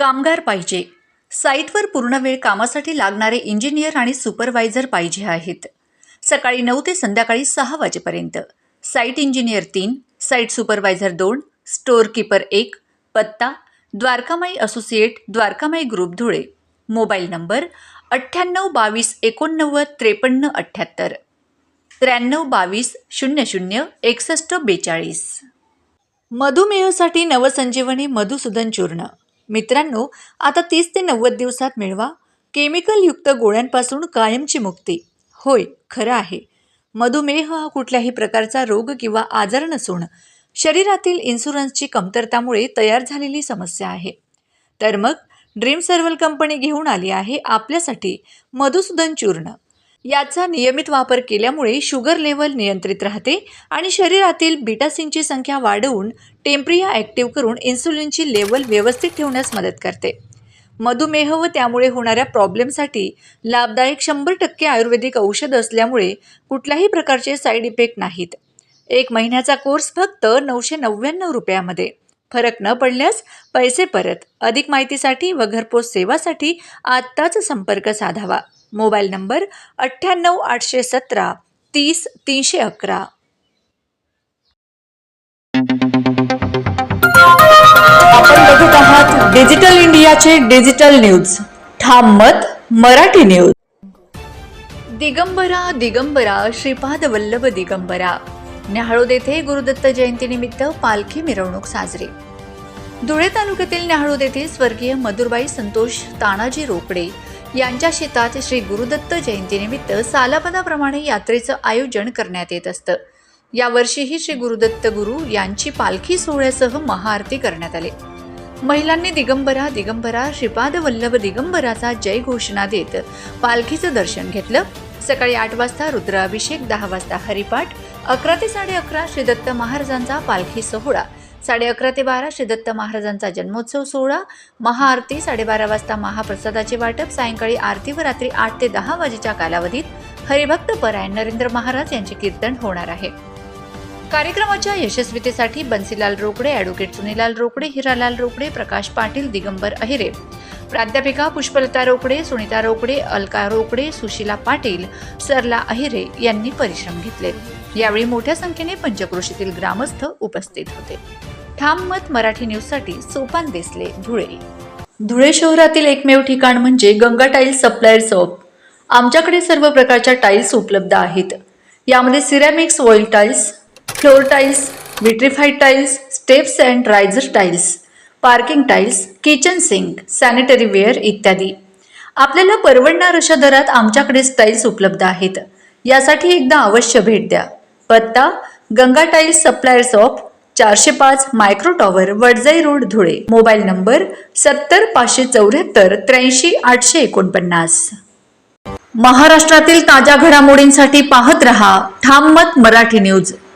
कामगार पाहिजे. साईटवर पूर्ण वेळ कामासाठी लागणारे इंजिनियर आणि सुपरवायझर पाहिजे आहेत. सकाळी नऊ ते संध्याकाळी सहा वाजेपर्यंत. साईट इंजिनियर तीन साईट सुपरवायझर दोन स्टोअर कीपर एक पत्ता Dwarkamai associate Dwarkamai group Dhule. Mobile number अठ्ठ्याण्णव बावीस एकोणनव्वद त्रेपन्न अठ्ठ्याहत्तर. त्र्याण्णव बावीस शून्य शून्य एकसष्ट बेचाळीस. मधुमेहासाठी नवसंजीवनी मधुसूदन चूर्ण. मित्रांनो आता तीस ते नव्वद दिवसात मिळवा. केमिकलयुक्त गोळ्यांपासून कायमची मुक्ती. होय खरं आहे. मधुमेह हा कुठल्याही प्रकारचा रोग किंवा आजार नसून शरीरातील इन्शुरन्सची कमतरतामुळे तयार झालेली समस्या आहे. तर मग ड्रीम सर्वल कंपनी घेऊन आली आहे आपल्यासाठी मधुसूदन चूर्ण. याचा नियमित वापर केल्यामुळे शुगर लेवल नियंत्रित राहते आणि शरीरातील बिटासिनची संख्या वाढवून टेम्प्रिया ॲक्टिव्ह करून इन्सुलिनची लेवल व्यवस्थित ठेवण्यास मदत करते. मधुमेह व त्यामुळे होणाऱ्या प्रॉब्लेमसाठी लाभदायक शंभर टक्के आयुर्वेदिक औषध असल्यामुळे कुठल्याही प्रकारचे साईड इफेक्ट नाहीत. एक महिन्याचा कोर्स फक्त नऊशे नव्याण्णव रुपयामध्ये. फरक न पडल्यास पैसे परत. अधिक माहितीसाठी व घरपोच सेवासाठी आत्ताच संपर्क साधावा. मोबाईल नंबर अठ्ठ्याण्णव आठशे सतरा तीस तीनशे अकरा. बघत डिजिटल इंडियाचे digital news. Tham Mat Marathi news. Digambara Digambara Shripad Vallabh Digambara. Nyahalod येथे गुरुदत्त जयंतीनिमित्त पालखी मिरवणूक साजरी. धुळे तालुक्यातील न्याहाळोद येथे स्वर्गीय मधुरबाई संतोष तानाजी रोकडे यांच्या शेतात श्री गुरुदत्त जयंतीनिमित्त सालापदाप्रमाणे यात्रेचं आयोजन करण्यात येत असतं. यावर्षीही श्री गुरुदत्त गुरु यांची पालखी सोहळ्यासह महाआरती करण्यात आली. महिलांनी दिगंबरा दिगंबरा श्रीपाद वल्लभ दिगंबराचा जय घोषणा देत पालखीचं दर्शन घेतलं. सकाळी आठ वाजता रुद्राभिषेक दहा वाजता हरिपाठ अकरा ते साडे अकरा श्री दत्त महाराजांचा पालखी सोहळा. साडे अकरा ते बारा श्री दत्त महाराजांचा जन्मोत्सव सोहळा. महाआरती साडेबारा वाजता महाप्रसादाचे वाटप सायंकाळी आरती व रात्री आठ ते दहा वाजेच्या कालावधीत हरिभक्त परायण नरेंद्र महाराज यांचे कीर्तन होणार आहे. कार्यक्रमाच्या यशस्वीतेसाठी बन्सीलाल रोकडे ॲडव्होकेट सुनीलाल रोकडे हिरालाल रोकडे प्रकाश पाटील दिगंबर अहिरे. प्राध्यापिका पुष्पलता रोकडे सुनीता रोकडे अलका रोकडे सुशीला पाटील सरला अहिरे यांनी परिश्रम घेतले. यावेळी मोठ्या संख्येने पंचक्रोशीतील ग्रामस्थ उपस्थित होते. ठाम मत मराठी न्यूजसाठी सोपान देसले धुळे. धुळे शहरातील एकमेव ठिकाण म्हणजे गंगा टाईल्स सप्लायर शॉप आमच्याकडे सर्व प्रकारच्या टाईल्स उपलब्ध आहेत. यामध्ये ceramics oil tiles floor tiles vitrified tiles steps and riser tiles parking tiles kitchen sink sanitary ware इत्यादी. आपल्याला परवडणार अशा दरात आमच्याकडे टाईल्स उपलब्ध आहेत. यासाठी एकदा अवश्य भेट द्या. पत्ता गंगा टाईल्स सप्लायर्स ऑफ चारशे पाच micro tower Wadjai road Dhule. Mobile number सत्तर पाचशे चौऱ्याहत्तर त्र्याऐंशी आठशे एकोणपन्नास. महाराष्ट्रातील ताज्या घडामोडींसाठी पाहत रहा ठाम मत मराठी न्यूज.